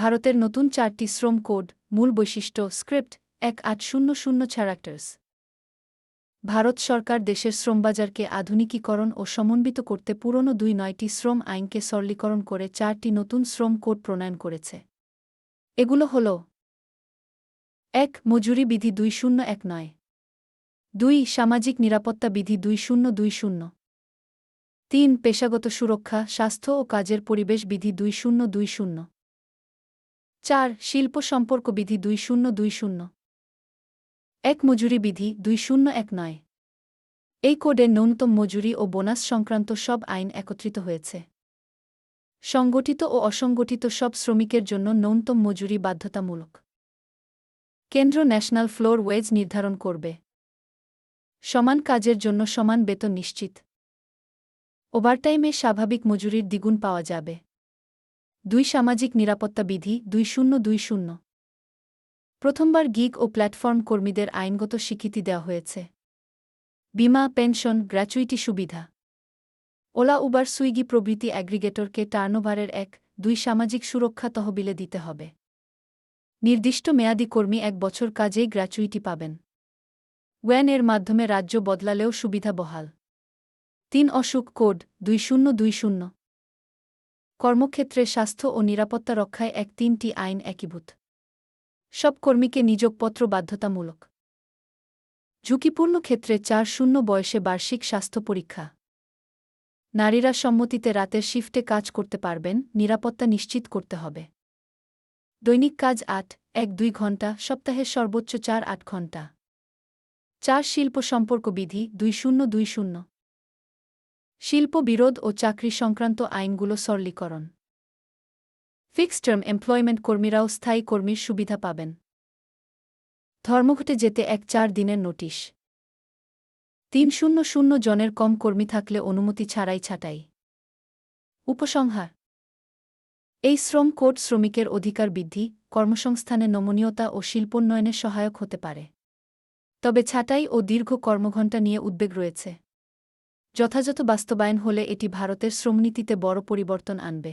ভারতের নতুন চারটি শ্রম কোড, মূল বৈশিষ্ট্য, স্ক্রিপ্ট, এক আট শূন্য শূন্য ছ্যারাক্টার্স ভারত সরকার দেশের শ্রমবাজারকে আধুনিকীকরণ ও সমন্বিত করতে পুরনো দুই নয়টি শ্রম আইনকে সরলীকরণ করে চারটি নতুন শ্রম কোড প্রণয়ন করেছে। এগুলো হল এক, মজুরি বিধি দুই শূন্য এক নয়। দুই, সামাজিক নিরাপত্তা বিধি দুই শূন্য দুই শূন্য। তিন, পেশাগত সুরক্ষা, স্বাস্থ্য ও কাজের পরিবেশ বিধি দুই শূন্য দুই শূন্য। চার, শিল্প সম্পর্ক বিধি দুই শূন্য দুই শূন্য। এক মজুরি বিধি দুই শূন্য এক নয়। এই কোডে ন্যূনতম মজুরি ও বোনাস সংক্রান্ত সব আইন একত্রিত হয়েছে। সংগঠিত ও অসংগঠিত সব শ্রমিকের জন্য ন্যূনতম মজুরি বাধ্যতামূলক। কেন্দ্র ন্যাশনাল ফ্লোর ওয়েজ নির্ধারণ করবে। সমান কাজের জন্য সমান বেতন নিশ্চিত। ওভারটাইমে স্বাভাবিক মজুরির দ্বিগুণ পাওয়া যাবে। দুই সামাজিক নিরাপত্তা বিধি দুই শূন্য দুই শূন্য। প্রথমবার গিগ ও প্ল্যাটফর্ম কর্মীদের আইনগত স্বীকৃতি দেওয়া হয়েছে। বিমা, পেনশন, গ্র্যাচুইটি সুবিধা। ওলা, উবার, সুইগি প্রভৃতি অ্যাগ্রিগেটরকে টার্নওভারের এক, দুই সামাজিক সুরক্ষা তহবিলে দিতে হবে। নির্দিষ্ট মেয়াদি কর্মী এক বছর কাজেই গ্র্যাচুইটি পাবেন। ওয়েন এর মাধ্যমে রাজ্য বদলালেও সুবিধা বহাল। তিন অসুখ কোড, দুই শূন্য দুই শূন্য। কর্মক্ষেত্রে স্বাস্থ্য ও নিরাপত্তা রক্ষায় এক তিনটি আইন একীভূত। সব কর্মীকে নিযোগপত্র বাধ্যতামূলক। ঝুঁকিপূর্ণ ক্ষেত্রে চার শূন্য বয়সে বার্ষিক স্বাস্থ্য পরীক্ষা। নারীরা সম্মতিতে রাতের শিফটে কাজ করতে পারবেন, নিরাপত্তা নিশ্চিত করতে হবে। দৈনিক কাজ আট, এক দুই ঘণ্টা সপ্তাহের সর্বোচ্চ চার আট ঘণ্টা। চার শিল্প সম্পর্ক বিধি দুই শূন্য দুই শূন্য। শিল্প বিরোধ ও চাকরি সংক্রান্ত আইনগুলো সরলীকরণ। ফিক্সড টার্ম এমপ্লয়মেন্ট কর্মীরাও স্থায়ী কর্মীর সুবিধা পাবেন। ধর্মঘটে যেতে এক চার দিনের নোটিশ। তিন শূন্য শূন্য জনের কম কর্মী থাকলে অনুমতি ছাড়াই ছাটাই। উপসংহার। এই শ্রম কোড শ্রমিকের অধিকার বৃদ্ধি, কর্মসংস্থানে নমনীয়তা ও শিল্পোন্নয়নে সহায়ক হতে পারে। তবে ছাঁটাই ও দীর্ঘ কর্মঘণ্টা নিয়ে উদ্বেগ রয়েছে। যথাযথ বাস্তবায়ন হলে এটি ভারতের শ্রমনীতিতে বড় পরিবর্তন আনবে।